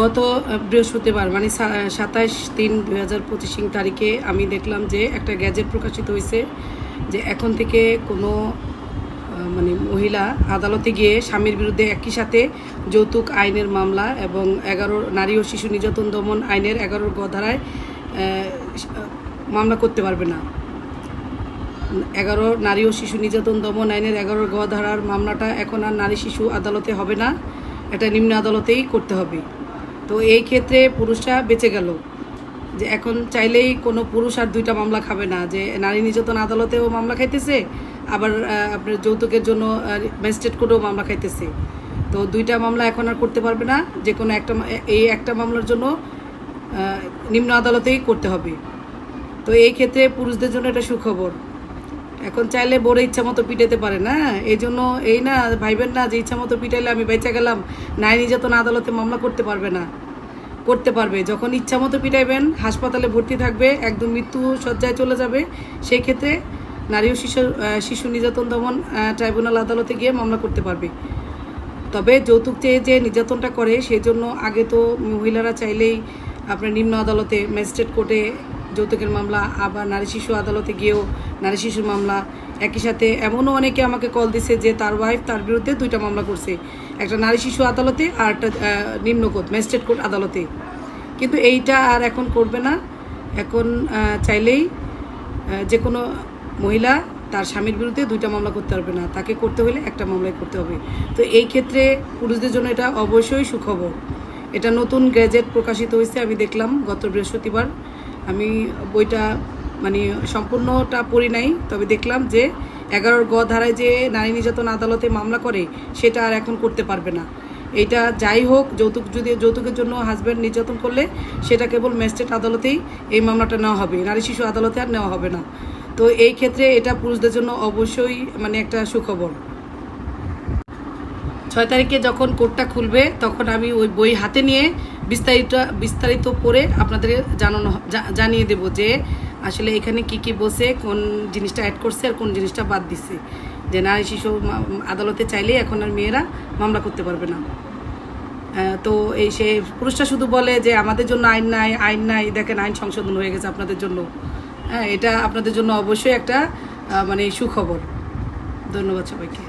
গত বৃহস্পতিবার মানে সাতাইশ তিন দুই হাজার পঁচিশ তারিখে আমি দেখলাম যে একটা গ্যাজেট প্রকাশিত হয়েছে যে এখন থেকে কোনো মানে মহিলা আদালতে গিয়ে স্বামীর বিরুদ্ধে একই সাথে যৌতুক আইনের মামলা এবং এগারো নারী ও শিশু নির্যাতন দমন আইনের এগারোর গ ধারায় মামলা করতে পারবে না। এগারো নারী ও শিশু নির্যাতন দমন আইনের এগারো গ ধারার মামলাটা এখন আর নারী শিশু আদালতে হবে না, এটা নিম্ন আদালতেই করতে হবে। তো এই ক্ষেত্রে পুরুষরা বেঁচে গেল। যে এখন চাইলেই কোনো পুরুষ আর দুইটা মামলা খাবে না। যে নারী নির্যাতন আদালতেও মামলা খাইতেছে, আবার আপনার যৌতুকের জন্য ম্যাজিস্ট্রেট কোর্টেও মামলা খাইতেছে। তো দুইটা মামলা এখন আর করতে পারবে না। যে কোনো একটা এই একটা মামলার জন্য নিম্ন আদালতেই করতে হবে। তো এই ক্ষেত্রে পুরুষদের জন্য এটা সুখবর। এখন চাইলে বড় ইচ্ছা মতো পিটাইতে পারে না। এই জন্য এই না, ভাইবেন না যে ইচ্ছা মতো পিটাইলে আমি বেঁচে গেলাম নারী নির্যাতন আদালতে মামলা করতে পারবে না। করতে পারবে। যখন ইচ্ছা মতো পিটাইবেন, হাসপাতালে ভর্তি থাকবে, একদম মৃত্যু সজ্জায় চলে যাবে সেই ক্ষেত্রে নারী ও শিশু শিশু নির্যাতন দমন ট্রাইব্যুনাল আদালতে গিয়ে মামলা করতে পারবে। তবে যৌতুক চেয়ে যে নির্যাতনটা করে সেই জন্য আগে তো মহিলারা চাইলেই আপনার নিম্ন আদালতে ম্যাজিস্ট্রেট কোর্টে যৌতুকের মামলা, আবার নারী শিশু আদালতে গিয়েও নারী শিশুর মামলা, একই সাথে এমনও অনেকে আমাকে কল দিছে যে তার ওয়াইফ তার বিরুদ্ধে দুইটা মামলা করছে। একটা নারী শিশু আদালতে আর একটা নিম্ন কোর্ট ম্যাজিস্ট্রেট কোর্ট আদালতে। কিন্তু এইটা আর এখন করবে না। এখন চাইলেই যে কোনো মহিলা তার স্বামীর বিরুদ্ধে দুইটা মামলা করতে পারবে না। তাকে করতে হলে একটা মামলাই করতে হবে। তো এই ক্ষেত্রে পুরুষদের জন্য এটা অবশ্যই সুখবর। এটা নতুন গ্যাজেট প্রকাশিত হয়েছে, আমি দেখলাম গত বৃহস্পতিবার। আমি বইটা মানে সম্পূর্ণটা পড়ি নাই, তবে দেখলাম যে এগারোর গ ধারায় যে নারী নির্যাতন আদালতে মামলা করে, সেটা আর এখন করতে পারবে না। এটা যাই হোক, যৌতুক যদি যৌতুকের জন্য হাজব্যান্ড নির্যাতন করলে, সেটা কেবল ম্যাজিস্ট্রেট আদালতেই এই মামলাটা নেওয়া হবে। নারী শিশু আদালতে আর নেওয়া হবে না। তো এই ক্ষেত্রে এটা পুরুষদের জন্য অবশ্যই মানে একটা সুখবর। ছয় তারিখে যখন কোর্টটা খুলবে, তখন আমি ওই বই হাতে নিয়ে বিস্তারিত বিস্তারিত করে আপনাদের জানানো জানিয়ে দেব যে আসলে এখানে কি কি বসে কোন জিনিসটা অ্যাড করছে আর কোন জিনিসটা বাদ দিছে। যে নারী শিশু আদালতে চাইলেই এখন আর মেয়েরা মামলা করতে পারবে না। তো এই সে পুরুষরা শুধু বলে যে আমাদের জন্য আইন নাই আইন নাই, দেখেন আইন সংশোধন হয়ে গেছে আপনাদের জন্য। হ্যাঁ এটা আপনাদের জন্য অবশ্যই একটা মানে সুখবর। ধন্যবাদ সবাইকে।